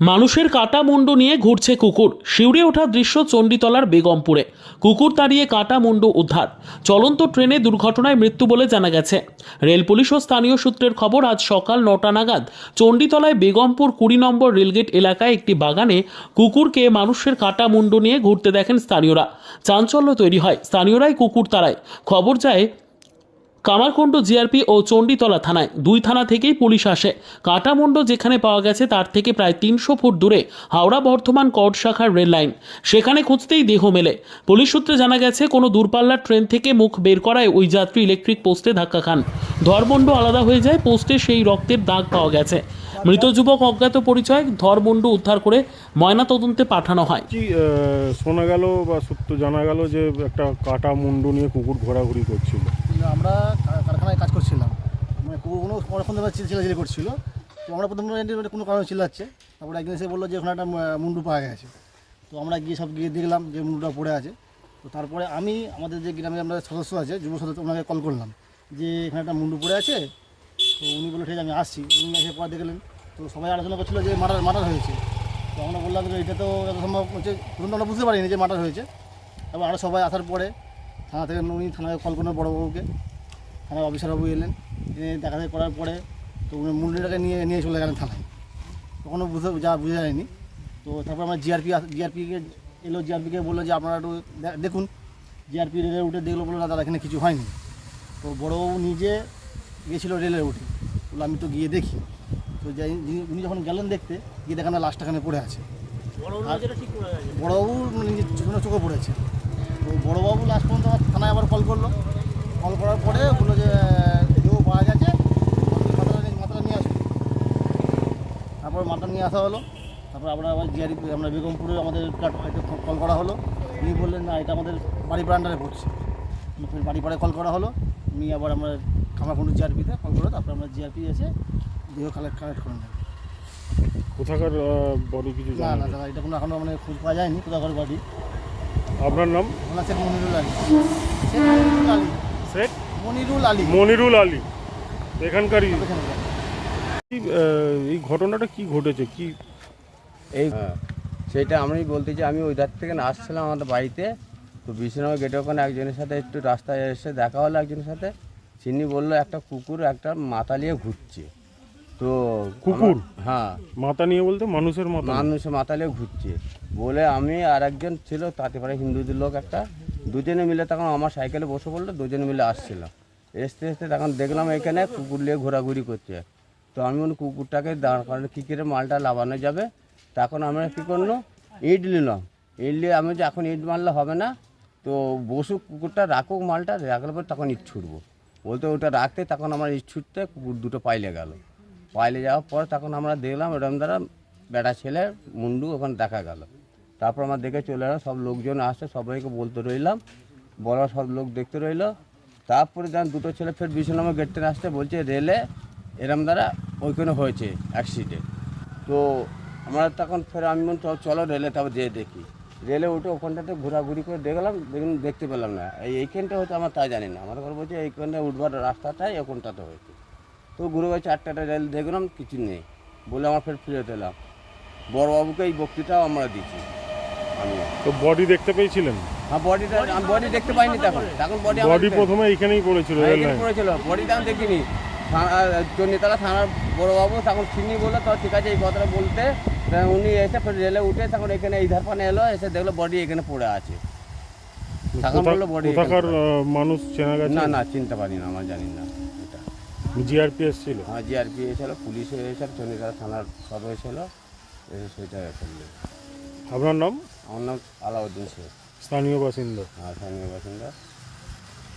মানুষের কাটা মুন্ডু নিয়ে ঘুরছে কুকুর। শিউরে ওঠা দৃশ্য চণ্ডীতলার বেগমপুরে। কুকুর তাড়িয়ে কাটা মুন্ডু উদ্ধার। চলন্ত ট্রেনে দুর্ঘটনায় মৃত্যু বলে জানা গেছে। রেল পুলিশ ও স্থানীয় সূত্রের খবর, আজ সকাল নটা নাগাদ চণ্ডীতলায় বেগমপুর কুড়ি নম্বর রেলগেট এলাকায় একটি বাগানে কুকুরকে মানুষের কাটা মুন্ডু নিয়ে ঘুরতে দেখেন স্থানীয়রা। চাঞ্চল্য তৈরি হয়। স্থানীয়রাই কুকুর তাড়ায়। খবর যায় কামারকুণ্ড জিআরপি ও চণ্ডীতলা থানায় দুই থানা থেকেই পুলিশ আসে। কাটামুণ্ড যেখানে পাওয়া গেছে তার থেকে প্রায় তিনশো ফুট দূরে হাওড়া বর্ধমান কড শাখার রেল লাইন। সেখানে খুঁজতেই দেহ মেলে। পুলিশ সূত্রে জানা গেছে, কোনো দূরপাল্লার ট্রেন থেকে মুখ বের করায় ওই যাত্রী ইলেকট্রিক পোস্টে ধাক্কা খান। ধরমুণ্ড আলাদা হয়ে যায়, পোস্টে সেই রক্তের দাগ পাওয়া গেছে। মৃত যুবক অজ্ঞাত পরিচয় ধরমুণ্ড উদ্ধার করে ময়নাতদন্তে পাঠানো হয়। শোনা গেল বা সত্য জানা গেল যে একটা কাটা মুন্ডু নিয়ে কুকুর ঘোরাঘুরি করছিল? আমরা কারখানায় কাজ করছিলাম। মানে কুকুরগুলো অনেকক্ষণ ধরে চিল্লাচিল্লি করছিল। তো আমরা প্রথমে কোনো কারণে চিল্লাচ্ছে। তারপরে একদিন এসে বলল যে, ওখানে একটা মুন্ডু পাওয়া গেছে। তো আমরা গিয়ে সব গিয়ে দেখলাম যে মুন্ডুটা পড়ে আছে। তো তারপরে আমি, আমাদের যে গ্রামে আমরা সদস্য আছে, যুব সদস্য, ওনাকে কল করলাম। যে, এখানে একটা মুন্ডু পড়ে আছে। তো উনি বলল, ঠিক আমি আসছি। উনি এসে পরে দেখলেন। তো সবাই আলোচনা করছিল যে, মার্ডার মার্ডার হয়েছে। তো আমরা বললাম যে, এটা তো যত সম্ভব হচ্ছে? প্রথম আমরা বুঝতে পারিনি যে মার্ডার হয়েছে। তারপর আরও সবাই আসার পরে থানা থেকে উনি থানায় কল করলেন বড়োবাবুকে থানার অফিসারবাবু এলেন। এনে দেখা দেখা করার পরে তো উনি মুন্ডিটাকে নিয়ে নিয়ে চলে গেলেন থানায়। তখনও বুঝতে যা বোঝা যায়নি। তো তারপর আমরা জিআরপি জিআরপিকে এলো জিআরপিকে বলল যে আপনারা একটু দেখুন জিআরপি রেলের উঠে দেখল বলল না দাদা এখানে কিছু হয়নি। তো বড়োবাবু নিজে গিয়েছিল রেলের উঠে। বলল আমি তো গিয়ে দেখি। তো যাই উনি যখন গেলেন দেখতে গিয়ে দেখেন না লাশটা এখানে পড়ে আছে। বড়োবাবু নিজের চোখে চোখে পড়েছে। তো বড়োবাবু লাস্ট পর্যন্ত আমার থানায় আবার কল করল। কল করার পরে বলল যে কেউ পাওয়া গেছে। মাথাটা নিয়ে- মাথাটা নিয়ে আসুন। তারপর মাথা নিয়ে আসা হলো। তারপর আমরা আবার জিআরই আমরা বেগমপুরে আমাদের কল করা হলো। উনি বললেন না এটা আমাদের বাড়ি প্রান্ডারে পড়ছে। বাড়ি পাড়ে কল করা হলো। উনি আবার আমরা খামারকুণ্ডু জিআরপিতে কল করল তারপর আমরা জিআরপি এসে দেহ কালেক্ট কালেক্ট করে নেব কোথাকার বডি কিছু না না দাদা এটা কোনো এখনও মানে খোঁজ পাওয়া যায়নি কোথাকার বাড়ি আপনার নাম? শেখ মনিরুল আলী। শেখ মনিরুল আলী। মনিরুল আলী। এখানকারই। এই ঘটনাটা কি ঘটেছে? কি? এই সেটা আমি বলতে চাই আমি ওই ধার থেকে না আসছিলাম আমাদের বাড়িতে। তো বিষ্ণুনগর গেটের ওখানে একজনের সাথে একটু রাস্তায় এসে দেখা হলো একজনের সাথে। চিনি বলল একটা কুকুর একটা মাথা নিয়ে ঘুরছে। তো কুকুর? হ্যাঁ। মাথা নিয়ে বলতে মানুষের মাথা মানুষের মাথা নিয়ে ঘুরছে। বলে আমি আর একজন ছিল তাতে পারে হিন্দুদের লোক একটা। দুজনে মিলে তখন আমার সাইকেলে বসে পড়ল দুজনে মিলে আসছিল। এসতে এসতে তখন দেখলাম এখানে কুকুর নিয়ে ঘোরাঘুরি করছে। তো আমি বলি কুকুরটাকে দাঁড় করানো কী করে মালটা লাগানো যাবে? তখন আমরা কী করল ইট নিলাম। ইট নিয়ে আমি যে এখন ইট মারলে হবে না। তো বসুক কুকুরটা রাখুক মালটা রাখলে পর তখন ইট ছুটবো। বলতে ওটা রাখতে তখন আমার ইট ছুটতে কুকুর দুটো পাইলে গেল। পাইলে যাওয়ার পর তখন আমরা দেখলাম এরকম দ্বারা বেটা ছেলে মুন্ডু ওখানে দেখা গেল। তারপর আমার দেখে চলে এলো সব লোকজন আসছে সবাইকে বলতে রইলাম। বড় সব লোক দেখতে রইল। তারপরে যখন দুটো ছেলে ফের বিশ নম্বর গেট থেকে আসতে বলছে রেলে এরম দ্বারা ওইখানে হয়েছে অ্যাক্সিডেন্ট তো আমরা তখন ফের আমি বললাম, চল- রেলে তারপর যেয়ে দেখি। রেলে উঠে ওখানটাতে ঘোরাঘুরি করে দেখলাম দেখুন দেখতে পেলাম না। এই এইখানটা হয়তো আমার তা জানি না। আমার ঘর বলছে এইখানটা উঠবার রাস্তাটাই ওখানটাতে হয়েছে। তো ঘুরে গেছে চারটাটা রেল দেখলাম কিছু নেই। বলে আমার ফের ফিরে এলাম। বড়বাবুকে এই বক্তৃতাও আমরা দিচ্ছি আমি। তো বডি দেখতে পেয়েছিলেন? হ্যাঁ বডিটা আমি বডি দেখতে পাইনি তখন তখন বডি বডি প্রথমে এখানেই পড়েছিল রেল লাইন পড়েছিল। বডিটা আমি দেখিনি। চন্ডিতলা থানার বড়বাবু তখন চিনি বলল তো ঠিক আছে এই কথাটা বলতে। উনি এসে ফের রেলে উঠে তখন এখানে এই ধারপানে এলো এসে দেখল বডি এখানে পড়ে আছে। তখন বলল বডি মানুষ চেনা গেছে? না না চিনতে পারি না আমার জানি না। জিআরপিএস ছিল? হ্যাঁ জিআরপি ছিল পুলিশ এসেছিল চন্ডিতলা থানার সব এসেছিল এসে সেটা করল। আপনার নাম? আমার নাম আলাউদ্দিন শেখ। স্থানীয় বাসিন্দা? হ্যাঁ স্থানীয় বাসিন্দা।